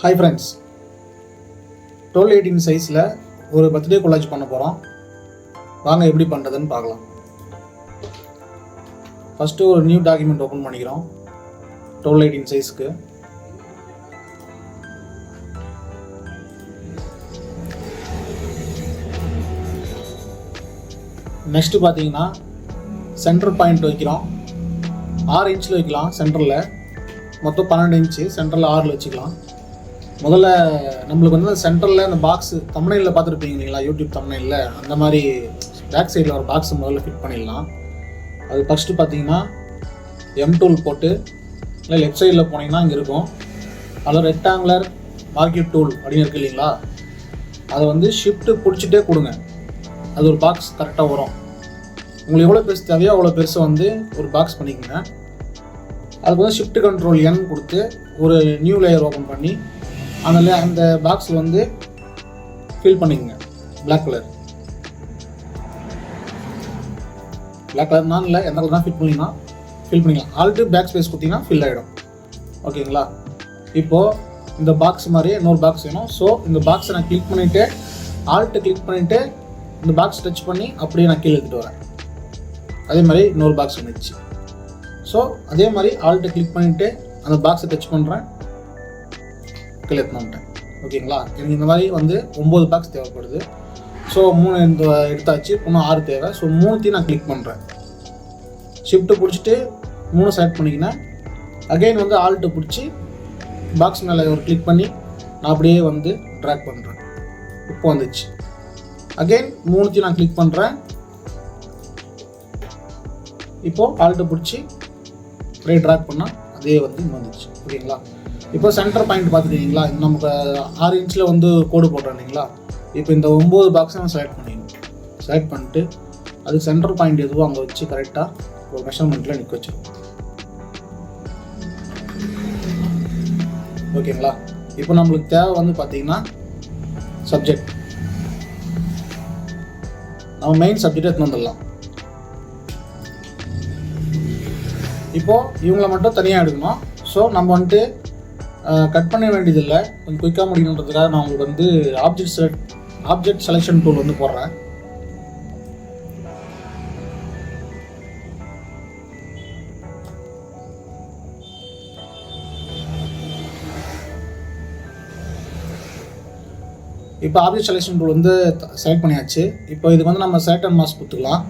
Hi friends twelve eighteen சைஸில் ஒரு birthday collage பண்ண போகிறோம் வாங்க எப்படி பண்ணுறதுன்னு பார்க்கலாம். ஃபஸ்ட்டு ஒரு நியூ டாக்குமெண்ட் ஓப்பன் பண்ணிக்கிறோம். டுவெல் எயிட்டீன் சைஸ்க்கு நெக்ஸ்ட்டு பார்த்தீங்கன்னா சென்டர் பாயிண்ட் வைக்கிறோம். ஆறு இன்ச்சில் வைக்கலாம் சென்டரில் மொத்தம் பன்னெண்டு இன்ச்சு சென்டரில் ஆறில் வச்சுக்கலாம். முதல்ல நம்மளுக்கு வந்து சென்டரில் அந்த பாக்ஸு தமிழில் பார்த்துருப்பீங்க இல்லைங்களா? யூடியூப் தமிழில் அந்த மாதிரி பேக் சைடில் ஒரு பாக்ஸ் முதல்ல ஃபிட் பண்ணிடலாம். அது ஃபஸ்ட்டு பார்த்தீங்கன்னா எம் டூல் போட்டு இல்லை லெஃப்ட் சைடில் போனீங்கன்னா இங்கே இருக்கும். அதில் ரெக்டாங்குலர் மார்க்கெட் டூல் அப்படின்னு இருக்கு இல்லைங்களா? அதை வந்து ஷிஃப்ட்டு பிடிச்சிட்டே கொடுங்க. அது ஒரு பாக்ஸ் கரெக்டாக வரும். உங்களுக்கு எவ்வளோ பெருசு தேவையோ அவ்வளோ பெருசு வந்து ஒரு பாக்ஸ் பண்ணிக்கோங்க. அதுக்கு வந்து ஷிஃப்ட் கண்ட்ரோல் என் கொடுத்து ஒரு நியூ லேயர் ஓப்பன் பண்ணி அந்த அந்த பாக்ஸ் வந்து ஃபில் பண்ணிக்கோங்க. பிளாக் கலர் பிளாக் கலர் இல்லை எந்த கலர் தான் ஃபிட் பண்ணிங்கன்னா ஃபில் பண்ணிக்கலாம். ஆல்ட்டு பேக் ஸ்பேஸ் கொடுத்தீங்கன்னா ஃபில் ஆகிடும் ஓகேங்களா இப்போது இந்த பாக்ஸ் மாதிரி இன்னொரு பாக்ஸ் வேணும். ஸோ இந்த பாக்ஸை நான் கிளிக் பண்ணிவிட்டு ஆல்ட்டு கிளிக் பண்ணிவிட்டு இந்த பாக்ஸ் டச் பண்ணி அப்படியே நான் கீழே எடுத்துகிட்டு வரேன். அதே மாதிரி இன்னொரு பாக்ஸ் வந்துச்சு ஸோ அதே மாதிரி ஆல்ட்டை கிளிக் பண்ணிவிட்டு அந்த பாக்ஸை டச் பண்ணுறேன் கீழே பண்ணிட்டேன் ஓகேங்களா? எனக்கு இந்த மாதிரி வந்து ஒம்பது பாக்ஸ் தேவைப்படுது. ஸோ மூணு இந்த எடுத்தாச்சு. இன்னும் ஆறு தேவை. ஸோ மூணுத்தையும் நான் கிளிக் பண்ணுறேன் ஷிஃப்ட்டு பிடிச்சிட்டு மூணு செலக்ட் பண்ணிக்கினேன். அகைன் வந்து ஆல்ட்டு பிடிச்சி பாக்ஸ் மேலே ஒரு கிளிக் பண்ணி நான் அப்படியே வந்து ட்ராக் பண்ணுறேன் இப்போ வந்துச்சு. அகைன் மூணுத்தையும் நான் கிளிக் பண்ணுறேன் இப்போது ஆல்ட்டு பிடிச்சி அப்படியே ட்ராக் பண்ணால் அதே வந்து வந்துச்சு. ஓகேங்களா? இப்போ சென்டர் பாயிண்ட் பார்த்துருக்கீங்களா நமக்கு ஆறு இன்ச்சில் வந்து கோடு போட்டோம் இல்லைங்களா? இப்போ இந்த ஒம்பது பாக்ஸை நான் செலக்ட் பண்ணிக்கணும் செலக்ட் பண்ணிட்டு அதுக்கு சென்டர் பாயிண்ட் எதுவோ அங்கே வச்சு கரெக்டாக ஒரு மெஷர்மெண்ட்டில் நிற்க வச்சிடும் ஓகேங்களா இப்போ நம்மளுக்கு தேவை வந்து பார்த்தீங்கன்னா சப்ஜெக்ட் நம்ம மெயின் சப்ஜெக்ட் எடுத்துன்னு வந்துடலாம். இப்போது இவங்களை மட்டும் தனியாக எடுக்கணும். ஸோ நம்ம வந்துட்டு கட் பண்ண வேண்டியதில்லை. கொஞ்சம் குயிக்காக முடியணுன்றதுக்காக நான் உங்களுக்கு வந்து object select object selection tool வந்து போடுறேன். இப்போ ஆப்ஜெக்ட் செலெக்ஷன் டூல் வந்து செலக்ட் பண்ணியாச்சு. இப்போ இதுக்கு வந்து நம்ம செலக்ட் அண்ட் மாஸ் கொடுத்துக்கலாம்.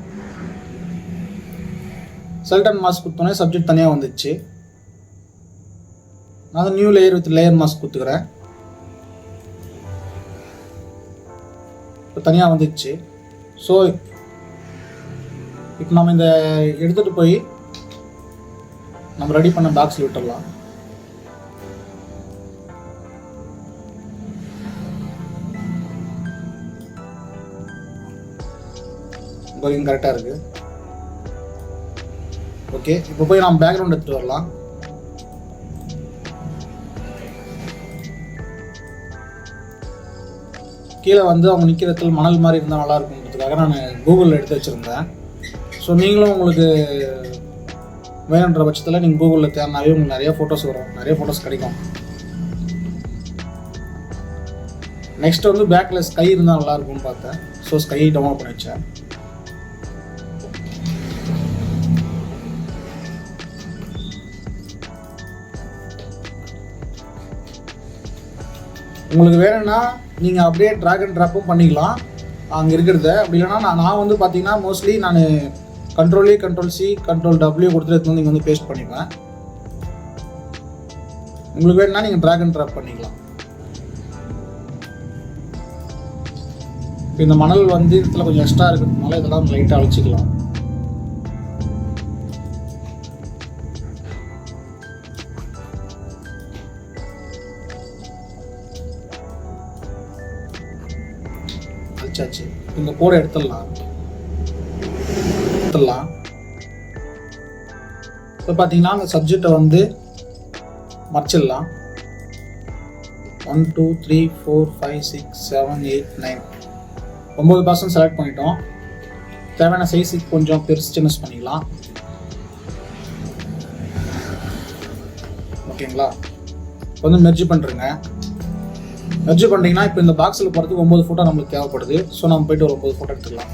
செலக்ட் அண்ட் மாஸ் கொடுத்தோன்னே சப்ஜெக்ட் தனியாக வந்துச்சு நான் new layer with layer mask கொடுத்துக்கிறேன். இப்போ தனியாக வந்துடுச்சு ஸோ இப்போ நம்ம இந்த எடுத்துகிட்டு போய் நம்ம ரெடி பண்ண பாக்ஸில் விட்டுடலாம் இங்கே கரெக்டாக இருக்குது ஓகே இப்போ போய் நம்ம பேக்ரவுண்ட் எடுத்துகிட்டு வரலாம். கீழே வந்து அவங்க நிற்கிறதில் மணல் மாதிரி இருந்தால் நல்லா இருக்குன்றதுக்காக நான் கூகுளில் எடுத்து வச்சுருந்தேன். ஸோ நீங்களும் உங்களுக்கு வேணுன்ற பட்சத்தில் நீங்கள் கூகுளில் தேடினாவே உங்களுக்கு நிறைய ஃபோட்டோஸ் வரும். நிறைய ஃபோட்டோஸ் கிடைக்கும். நெக்ஸ்ட் வந்து பேக்கில் ஸ்கை இருந்தால் நல்லா இருக்கும்னு பார்த்தேன். ஸோ ஸ்கை டவுன்லோட் பண்ணி வச்சேன். உங்களுக்கு வேணும்னா நீங்கள் அப்படியே ட்ராக் அண்ட் ட்ராப்பும் பண்ணிக்கலாம். அங்கே இருக்கிறத. அப்படி இல்லைன்னா நான் நான் வந்து பார்த்தீங்கன்னா மோஸ்ட்லி நான் control A control C control W கொடுத்துட்டு வந்து நீங்கள் வந்து பேஸ்ட் பண்ணிப்பேன் உங்களுக்கு வேணும்னா நீங்கள் ட்ராக் அண்ட் ட்ராப் பண்ணிக்கலாம். இப்போ இந்த மணல் வந்து இதில் கொஞ்சம் எக்ஸ்ட்ரா இருக்கிறதுனால இதெல்லாம் லைட்டாக அழைச்சிக்கலாம். அழிச்சாச்சு இந்த கோடை எடுத்துடலாம் எடுத்துடலாம் இப்போ பார்த்தீங்கன்னா அந்த சப்ஜெக்டை வந்து மறைச்சிடலாம். One two three four five six seven eight nine ஒம்பது பர்சன்ட் செலக்ட் பண்ணிட்டோம். தேவையான சைஸுக்கு கொஞ்சம் பெருசு சின்னஸ் பண்ணிக்கலாம். ஓகேங்களா? இப்போ வந்து மெர்ஜ் பண்ணுறேங்க மெர்ஜ் பண்ணிட்டீங்கன்னா இப்போ இந்த பாக்ஸில் போகிறதுக்கு ஒம்பது ஃபோட்டோ நம்மளுக்கு தேவைப்படுது. ஸோ நம்ம போயிட்டு ஒரு ஒம்பது ஃபோட்டோ எடுத்துக்கலாம்.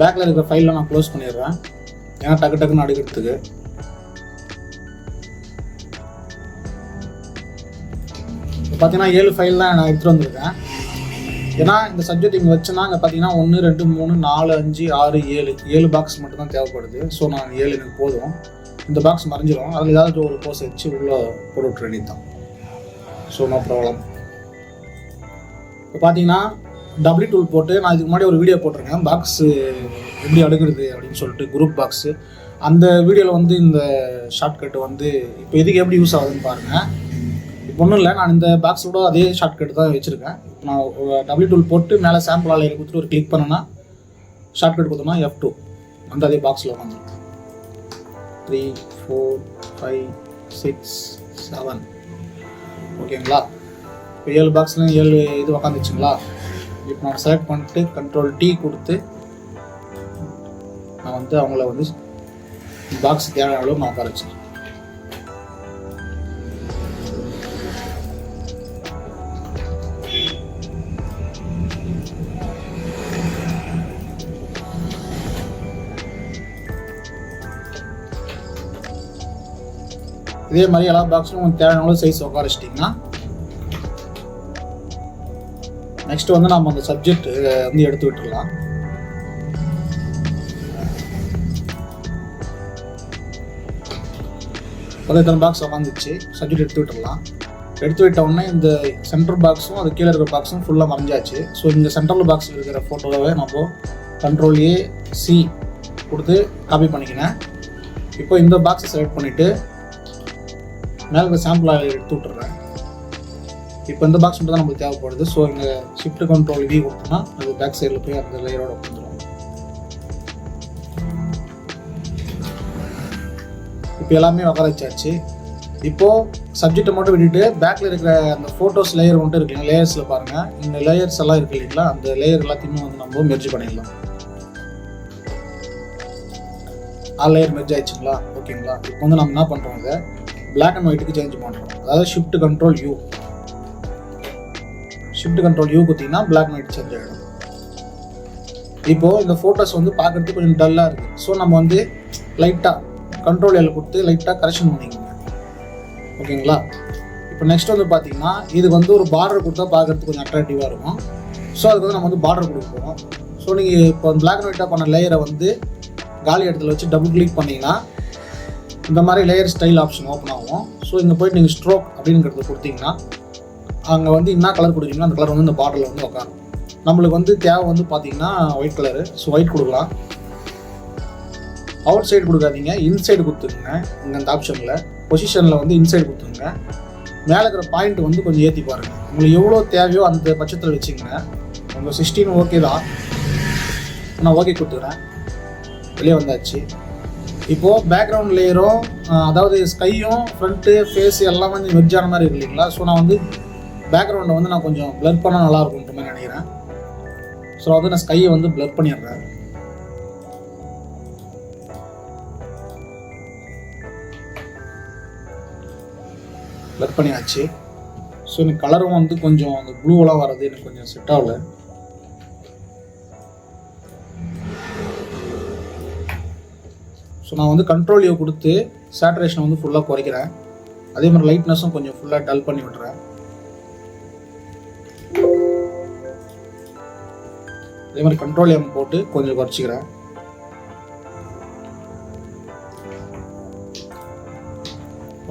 பேக்கில் இருக்கிற ஃபைலில் நான் க்ளோஸ் பண்ணிடுறேன். ஏன்னா டக்கு டக்குன்னு அடுக்கிறதுக்கு. இப்போ பார்த்தீங்கன்னா ஏழு ஃபைல் தான் நான் எடுத்துகிட்டு வந்திருக்கேன். ஏன்னா இந்த சப்ஜெக்ட் இங்கே வச்சேன்னா அங்கே பார்த்தீங்கன்னா ஒன்று ரெண்டு மூணு நாலு அஞ்சு ஆறு ஏழு ஏழு பாக்ஸ் மட்டும் தான் தேவைப்படுது. ஸோ நான் ஏழு எனக்கு போதும். இந்த பாக்ஸ் மறைஞ்சிரும். அதில் ஏதாவது ஒரு கோர்ஸ் வச்சு உள்ளே போட்டு விட்ற வேண்டியது தான் ஸோ நோ ப்ராப்ளம் இப்போ பார்த்தீங்கன்னா டபுள்யூ டூல் போட்டு நான் இதுக்கு முன்னாடி ஒரு வீடியோ போட்டிருக்கேன். பாக்ஸு எப்படி அடுக்கிறது அப்படின்னு சொல்லிட்டு குரூப் பாக்ஸு அந்த வீடியோவில் வந்து இந்த ஷார்ட்கட் வந்து இப்போ எதுக்கு எப்படி யூஸ் ஆகுதுன்னு பாருங்கள் இப்போ ஒன்றும் இல்லை. நான் இந்த பாக்ஸோட அதே ஷார்ட்கட் தான் வச்சுருக்கேன். நான் டபுள்யூ டூல் போட்டு மேலே சாம்பிள் ஆலையில் கொடுத்துட்டு ஒரு கிளிக் பண்ணேன்னா ஷார்ட்கட் கொடுத்தோம்னா எஃப் டூ அந்த அதே பாக்ஸில் உட்காந்துருக்கு three four five six seven ஓகேங்களா இப்போ ஏழு பாக்ஸில் ஏழு இது உக்காந்துச்சுங்களா இப்போ நான் செலக்ட் பண்ணிட்டு கண்ட்ரோல் டி கொடுத்து நான் வந்து அவங்கள வந்து பாக்ஸ் தேவையான அளவு நான் உட்கார வச்சேன் இதே மாதிரி எல்லா பாக்ஸும் உங்களுக்கு தேவையான சைஸ் உட்காரிச்சிட்டிங்கன்னா நெக்ஸ்ட் வந்து நம்ம அந்த சப்ஜெக்ட் வந்து எடுத்து விட்டுடலாம் இத்தனை பாக்ஸ் உட்காந்துச்சு சப்ஜெக்ட் எடுத்து விட்டுடலாம் எடுத்து விட்ட உடனே இந்த சென்டர் பாக்ஸும் அது கீழே இருக்கிற பாக்ஸும் ஃபுல்லாக மறைஞ்சாச்சு. ஸோ இந்த சென்ட்ரல் பாக்ஸில் இருக்கிற ஃபோட்டோவை நம்ம கண்ட்ரோல் ஏ சி கொடுத்து காப்பி பண்ணிக்கினேன். இப்போ இந்த பாக்ஸை செலக்ட் பண்ணிவிட்டு மேலே இந்த சாம்பிள் எடுத்து விட்டுறேன். இப்போ இந்த பாக்ஸ் மட்டும் தான் நமக்கு தேவைப்படுது. ஸோ இங்கே ஷிஃப்ட் கண்ட்ரோல் வி கொடுத்தோம்னா அது பேக் சைடில் போய் அந்த லேயரோட வந்துடும் இப்போ எல்லாமே உட்கார வச்சாச்சு. இப்போது சப்ஜெக்டை மட்டும் விட்டுட்டு பேக்கில் இருக்கிற அந்த ஃபோட்டோஸ் லேயர் மட்டும் இருக்கு லேயர்ஸில் பாருங்கள் இந்த லேயர்ஸ் எல்லாம் இருக்கு இல்லைங்களா அந்த லேயர் எல்லாத்தையுமே வந்து நம்ம மெர்ஜ் பண்ணிடலாம். ஆ லேயர் மெர்ஜ் ஆயிடுச்சுங்களா? ஓகேங்களா? இப்போ வந்து நம்ம என்ன பண்ணுறோம் இதை? பிளாக் அண்ட் ஒயிட்டுக்கு சேஞ்ச் பண்ணுறோம் அதாவது shift control U shift control U கொடுத்தீங்கன்னா பிளாக் அண்ட் ஒயிட் சேஞ்ச் ஆகிடும் இப்போது இந்த ஃபோட்டோஸ் வந்து பார்க்குறதுக்கு கொஞ்சம் டல்லாக இருக்குது ஸோ நம்ம வந்து லைட்டாக கண்ட்ரோல் எல் கொடுத்து லைட்டாக கரெக்ஷன் பண்ணிக்கோங்க. ஓகேங்களா? இப்போ நெக்ஸ்ட் வந்து பார்த்தீங்கன்னா இது வந்து ஒரு பார்டர் கொடுத்தா பார்க்குறதுக்கு கொஞ்சம் அட்ராக்டிவாக இருக்கும். ஸோ அதுக்கு வந்து நம்ம வந்து பார்டர் கொடுப்போம் ஸோ நீங்கள் இப்போ பிளாக் அண்ட் ஒயிட்டாக பண்ண லேயரை வந்து காலி இடத்துல வச்சு டபுள் கிளிக் பண்ணிங்கன்னா இந்த மாதிரி லேயர் ஸ்டைல் ஆப்ஷன் ஓப்பன் ஆகும். ஸோ இங்கே போயிட்டு நீங்கள் ஸ்ட்ரோக் அப்படிங்கிறத கொடுத்தீங்கன்னா அங்கே வந்து என்ன கலர் கொடுத்தீங்கன்னா அந்த கலர் வந்து இந்த பாட்டில் வந்து உட்காரும் நம்மளுக்கு வந்து தேவை வந்து பார்த்தீங்கன்னா ஒயிட் கலரு ஸோ ஒயிட் கொடுக்கலாம். அவுட் சைடு கொடுக்காதீங்க. இன்சைடு கொடுத்துருங்க. இங்கே அந்த ஆப்ஷனில் பொசிஷனில் வந்து இன்சைடு கொடுத்துருங்க. மேலே இருக்கிற பாயிண்ட் வந்து கொஞ்சம் ஏற்றி பாருங்கள் உங்களுக்கு எவ்வளோ தேவையோ அந்த பட்சத்தில் வச்சுக்கோங்க உங்கள் சிக்ஸ்டீன் ஓகே தான். நான் ஓகே கொடுத்துக்கிறேன் வெளியே வந்தாச்சு. இப்போது பேக்ரவுண்ட் லேயரும் அதாவது ஸ்கையும் ஃப்ரண்ட்டு ஃபேஸ் எல்லாம் வந்து வெஜ்ஜான மாதிரி இருக்கு இல்லைங்களா? ஸோ நான் வந்து பேக்ரவுண்டை வந்து நான் கொஞ்சம் ப்ளர் பண்ணால் நல்லா இருக்கும்ன்ற மாதிரி நினைக்கிறேன். ஸோ வந்து நான் ஸ்கையை வந்து ப்ளர் பண்ணிடுறேன். ப்ளர் பண்ணியாச்சு. ஸோ எனக்கு கலரும் வந்து கொஞ்சம் அந்த ப்ளூவெல்லாம் வர்றது எனக்கு கொஞ்சம் செட் ஆகலை. ஸோ நான் வந்து கண்ட்ரோல் யூ கொடுத்து சேட்ரேஷனை வந்து ஃபுல்லாக குறைக்கிறேன். அதே மாதிரி லைட்னஸும் கொஞ்சம் ஃபுல்லாக டல் பண்ணி விட்றேன் அதே மாதிரி கண்ட்ரோல் எம் போட்டு கொஞ்சம் குறைச்சிக்கிறேன்.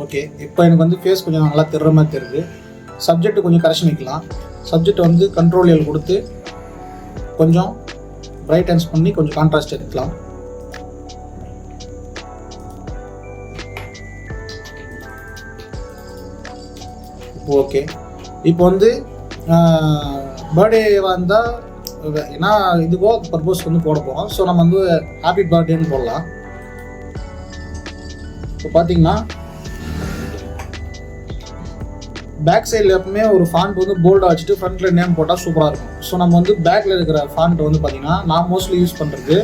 ஓகே இப்போ எனக்கு வந்து ஃபேஸ் கொஞ்சம் நல்லா தெரிற மாதிரி தெரியுது. சப்ஜெக்ட் கொஞ்சம் கரெக்ஷன் வைக்கலாம். சப்ஜெக்ட் வந்து கண்ட்ரோல் எல் கொடுத்து கொஞ்சம் பிரைட்டன்ஸ் பண்ணி கொஞ்சம் கான்ட்ராஸ்ட் எடுக்கலாம். ஓகே. இப்போ வந்து பர்த்டே வந்தால் ஏன்னா இதுவோ பர்பஸ் வந்து போட போகிறோம் ஸோ நம்ம வந்து ஹாப்பி பர்த்டேன்னு போடலாம். இப்போ பார்த்தீங்கன்னா பேக் சைடில் எப்பவுமே ஒரு ஃபாண்ட் வந்து போல்டாக வச்சுட்டு ஃப்ரண்ட்டில் நேம் போட்டால் சூப்பராக இருக்கும். ஸோ நம்ம வந்து பேக்கில் இருக்கிற ஃபாண்ட் வந்து பார்த்தீங்கன்னா நான் மோஸ்ட்லி யூஸ் பண்ணுறது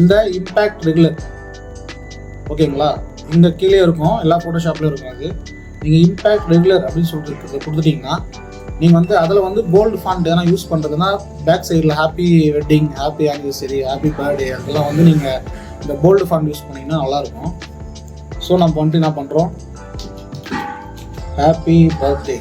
இந்த இம்பேக்ட் ரெகுலர் ஓகேங்களா? இந்த கீழே இருக்கும் எல்லா ஃபோட்டோஷாப்லேயும் இருக்கும் அது. நீங்கள் இம்பேக்ட் ரெகுலர் அப்படின்னு சொல்லிட்டு கொடுத்துட்டீங்கன்னா நீங்கள் வந்து அதில் வந்து போல்டு ஃபாண்ட் எதனா யூஸ் பண்ணுறதுன்னா பேக் சைடில் happy wedding happy anniversary happy birthday அதெல்லாம் வந்து நீங்கள் இந்த போல்டு ஃபாண்ட் யூஸ் பண்ணிங்கன்னா நல்லாயிருக்கும். ஸோ நம்ம வந்துட்டு என்ன பண்ணுறோம் ஹாப்பி பர்த்டே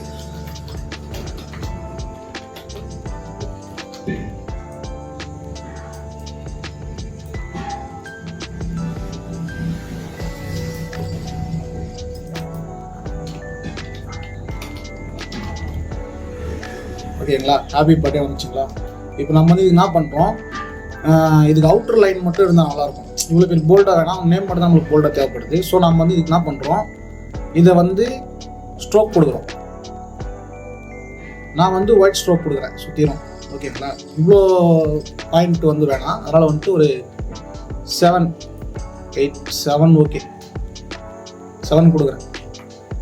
ஓகேங்களா? ஹாப்பி பர்த்டே வந்துச்சுங்களா? இப்போ நம்ம வந்து இது என்ன பண்ணுறோம் இதுக்கு அவுட்டர் லைன் மட்டும் இருந்தால் நல்லாயிருக்கும் இவ்வளோ பேர் போல்டாக வேணாம் நேம் மட்டும் தான் நம்மளுக்கு போல்டாக தேவைப்படுது. ஸோ நம்ம வந்து இதுக்கு என்ன பண்ணுறோம் இதை வந்து ஸ்ட்ரோக் கொடுக்குறோம். நான் வந்து ஒயிட் ஸ்ட்ரோக் கொடுக்குறேன். சுற்றிடும் ஓகேங்களா? இவ்வளோ பாயிண்ட் வந்து வேணாம். அதனால் வந்துட்டு ஒரு seven eight seven okay seven கொடுக்குறேன்.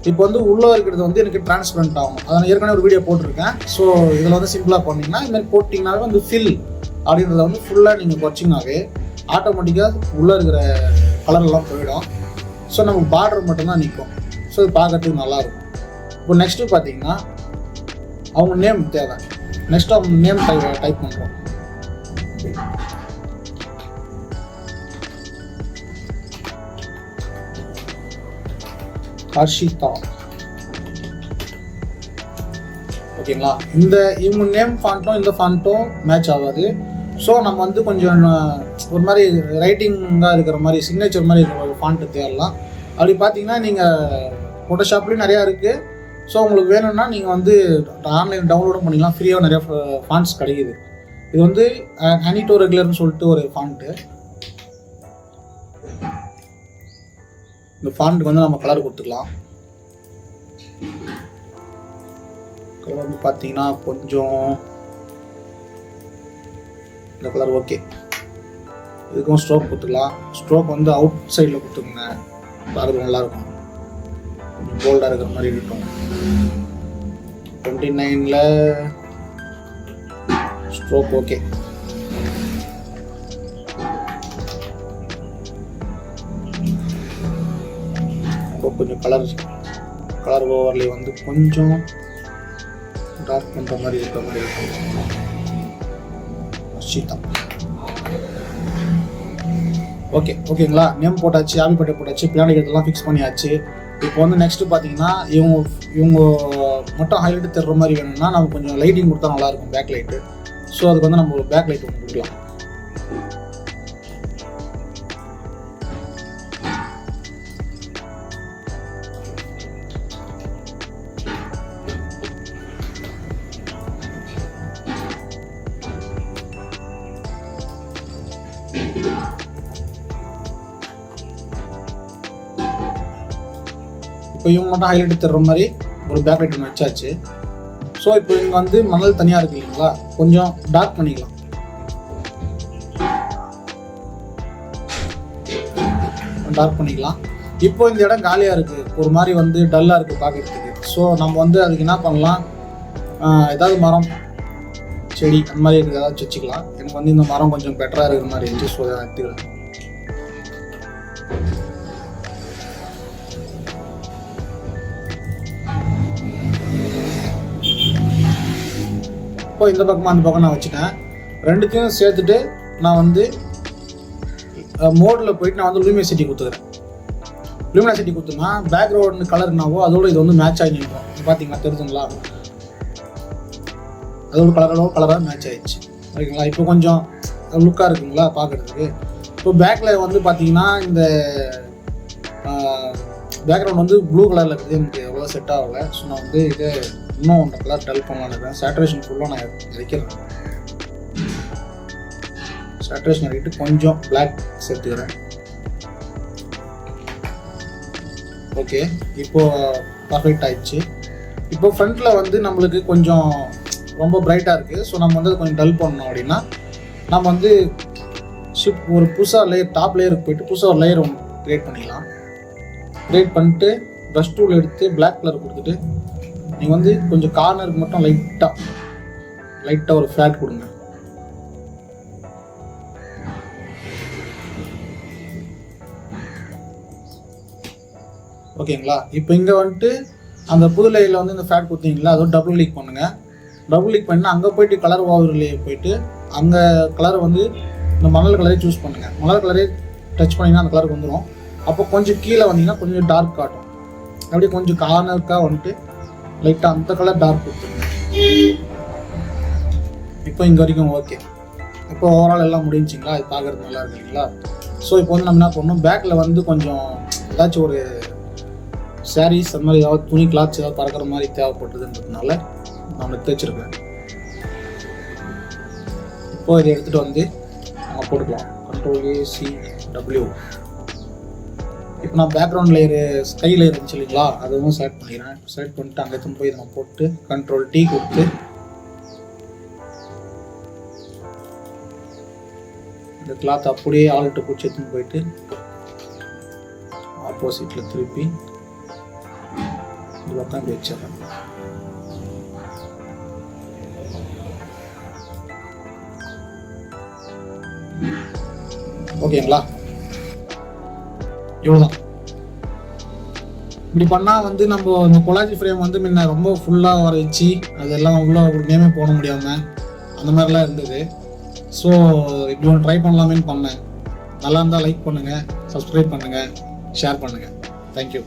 இப்போ வந்து உள்ளே இருக்கிறது வந்து எனக்கு டிரான்ஸ்பரண்ட் ஆகும். அதை நான் ஏற்கனவே ஒரு வீடியோ போட்டிருக்கேன். ஸோ இதில் வந்து சிம்பிளாக பண்ணீங்கன்னா இது போட்டிங்கனாவே வந்து ஃபில் அப்படின்றத வந்து ஃபுல்லாக நீங்கள் குறைச்சிங்கனாவே ஆட்டோமேட்டிக்காக உள்ளே இருக்கிற கலரெல்லாம் போயிடும். ஸோ நமக்கு பார்டர் மட்டும்தான் நிற்கும். ஸோ இது பார்க்கறதுக்கு நல்லாயிருக்கும். இப்போ நெக்ஸ்ட்டு பார்த்தீங்கன்னா அவங்க நேம் தேவை. நெக்ஸ்ட்டு அவங்க நேம் டைப் டைப் பண்ணுறோம் ஹர்ஷிதா. ஓகேங்களா? இந்த இவங்க நேம் ஃபாண்ட்டும் இந்த ஃபாண்ட்டும் மேட்ச் ஆகாது. ஸோ நம்ம வந்து கொஞ்சம் ஒரு மாதிரி ரைட்டிங்காக இருக்கிற மாதிரி சிக்னேச்சர் மாதிரி இருக்கிற ஒரு ஃபாண்ட்டு தேடலாம். அப்படி பார்த்தீங்கன்னா நீங்கள் ஃபோட்டோஷாப்லேயும் நிறையா இருக்குது ஸோ உங்களுக்கு வேணும்னா நீங்கள் வந்து ஆன்லைன் டவுன்லோடும் பண்ணிக்கலாம் ஃப்ரீயாக நிறையா ஃபாண்ட்ஸ் கிடைக்குது. இது வந்து ஹனிட்டோ ரெகுலர்னு சொல்லிட்டு ஒரு ஃபாண்ட்டு இந்த ஃபாண்ட்டுக்கு வந்து நம்ம கலர் கொடுத்துக்கலாம். கலர் வந்து பார்த்தீங்கன்னா கொஞ்சம் இந்த கலர் ஓகே இதுக்கும் ஸ்ட்ரோக் கொடுத்துக்கலாம். ஸ்ட்ரோக் வந்து அவுட் சைடில் கொடுத்துக்கோங்க. பார்க்க நல்லாயிருக்கும் கொஞ்சம் போல்டாக இருக்கிற மாதிரி இருக்கும் டுவெண்ட்டி நைனில் ஸ்ட்ரோக் ஓகே இப்போ கொஞ்சம் கலர் கலர் ஓவர்லே வந்து கொஞ்சம் டார்க் பண்ணுற மாதிரி இருக்கிற மாதிரி இருக்கும். சீதா ஓகே ஓகேங்களா நேம் போட்டாச்சு ஆமி பட்டை போட்டாச்சு பின்னாடி இதெல்லாம் ஃபிக்ஸ் பண்ணியாச்சு. இப்போ வந்து நெக்ஸ்ட்டு பார்த்தீங்கன்னா இவங்க இவங்க மட்டும் ஹைலைட் தர்ற மாதிரி வேணும்னா நம்ம கொஞ்சம் லைட்டிங் கொடுத்தா நல்லா இருக்கும் பேக் லைட்டு ஸோ அதுக்கு வந்து நம்ம பேக் லைட் ஒன்று கொடுக்கலாம். இப்போ இவங்க மட்டும் ஹைலைட் தர்ற மாதிரி ஒரு பேக் லைட் ஒன்று வச்சாச்சு ஸோ இப்போ இங்கே வந்து மணல் தனியாக இருக்கு இல்லைங்களா? கொஞ்சம் டார்க் பண்ணிக்கலாம். டார்க் பண்ணிக்கலாம். இப்போ இந்த இடம் காலியாக இருக்குது ஒரு மாதிரி வந்து டல்லாக இருக்குது பார்க்குறதுக்கு ஸோ நம்ம வந்து அதுக்கு என்ன பண்ணலாம்? ஏதாவது மரம் செடி அந்த மாதிரி இருக்கிற ஏதாச்சும் வச்சுக்கலாம். எனக்கு வந்து இந்த மரம் கொஞ்சம் பெட்டராக இருக்கிற மாதிரி இருந்துச்சு. ஸோ அதை எடுத்துக்கிறேன் இப்போ இந்த பக்கமாக அந்த பக்கம் நான் வச்சுட்டேன். ரெண்டுத்தையும் சேர்த்துட்டு நான் வந்து மோடில் போயிட்டு நான் வந்து லூமியாசிட்டி கொடுத்துக்கிறேன். லூமினாசிட்டி கொடுத்தோம்னா பேக்ரவுண்ட் கலர் என்னவோ அதோட இது வந்து மேட்ச் ஆகி நிற்கும். பார்த்தீங்களா தெரிஞ்சுங்களா? அதோட கலரோட கலராக மேட்ச் ஆகிடுச்சு ஓகேங்களா இப்போ கொஞ்சம் லுக்காக இருக்குங்களா பார்க்குறதுக்கு இப்போ பேக்கில் வந்து பார்த்தீங்கன்னா இந்த பேக்ரவுண்ட் வந்து ப்ளூ கலரில் இருக்குது. எனக்கு எவ்வளோ செட் ஆகலை. ஸோ நான் வந்து இது இன்னும் அந்த கலர் டல் பண்ணலான்னு சேட்ரேஷன் ஃபுல்லாக நான் வைக்கிறேன். சேட்ரேஷன் இறக்கிட்டு கொஞ்சம் பிளாக் சேர்த்துக்கிறேன். ஓகே இப்போது பர்ஃபெக்ட் ஆயிடுச்சு. இப்போ ஃப்ரண்ட்டில் வந்து நம்மளுக்கு கொஞ்சம் ரொம்ப பிரைட்டாக இருக்குது ஸோ நம்ம வந்து அதை கொஞ்சம் டல் பண்ணோம் அப்படின்னா நம்ம வந்து ஷிப் ஒரு புதுசாக லேயர் டாப் லேயருக்கு போயிட்டு புதுசாக ஒரு லேயர் ஒன்று க்ரியேட் பண்ணிக்கலாம். க்ரியேட் பண்ணிட்டு ப்ரஷ் டூல் எடுத்து பிளாக் கலர் கொடுத்துட்டு நீங்கள் வந்து கொஞ்சம் கார்னருக்கு மட்டும் லைட்டாக லைட்டாக ஒரு ஃபேட் கொடுங்க. ஓகேங்களா? இப்போ இங்கே வந்துட்டு அந்த புது லேயரில் வந்து இந்த ஃபேட் கொடுத்தீங்களா அதுவும் டபுள் லீக் பண்ணுங்கள் டபுள் லீக் பண்ணால் அங்கே போயிட்டு கலர் ஓவர்லேயே போயிட்டு அங்கே கலரை வந்து இந்த மணல் கலரே சூஸ் பண்ணுங்கள் மணல் கலரே டச் பண்ணிங்கன்னா அந்த கலருக்கு வந்துடும் அப்போ கொஞ்சம் கீழே வந்தீங்கன்னா கொஞ்சம் டார்க் காட்டும். அப்படியே கொஞ்சம் கார்னருக்காக வந்துட்டு லைட்டாக அந்த கலர் டார்க் கொடுத்துருங்க இப்போ இங்கே வரைக்கும் ஓகே இப்போ ஓவரால் எல்லாம் முடிஞ்சிங்களா? இது பார்க்குறது நல்லா இருக்கு இல்லைங்களா? ஸோ இப்போ வந்து நம்ம என்ன பண்ணணும்? பேக்கில் வந்து கொஞ்சம் ஏதாச்சும் ஒரு சாரீஸ் அந்த மாதிரி ஏதாவது துணி கிளாத்ஸ் ஏதாவது பறக்கிற மாதிரி தேவைப்பட்டதுன்றதுனால நான் தைச்சிருக்கேன் இப்போ இதை எடுத்துகிட்டு வந்து நம்ம போட்டுக்கலாம். கண்ட்ரோல் ஏசி டபிள்யூ இப்போ நான் பேக்ரவுண்ட் லேயரு ஸ்கை லேயர் இருந்துச்சு இல்லைங்களா அதுவும் செலக்ட் பண்ணிக்கிறேன் செலக்ட் பண்ணிட்டு அங்கே எடுத்துன்னு போய் நம்ம போட்டு கண்ட்ரோல் டீ கொடுத்து இந்த கிளாத் அப்படியே ஆல்ட்டு பிடிச்சி எடுத்துன்னு போயிட்டு ஆப்போசிட்டில் திருப்பி இதில் உட்காந்து வச்சிடறேன். ஓகேங்களா இவ்வளோதான் இப்படி பண்ணால் வந்து நம்ம இந்த கொலாஜி ஃப்ரேம் வந்து முன்ன ரொம்ப ஃபுல்லாக வரைச்சி அதெல்லாம் உள்ள நேமே போட முடியாமல் அந்த மாதிரிலாம் இருந்தது. ஸோ இப்படி ஒன்று ட்ரை பண்ணலாமேன்னு பண்ணேன். நல்லா இருந்தால் லைக் பண்ணுங்கள் சப்ஸ்கிரைப் பண்ணுங்கள் ஷேர் பண்ணுங்கள் தேங்க்யூ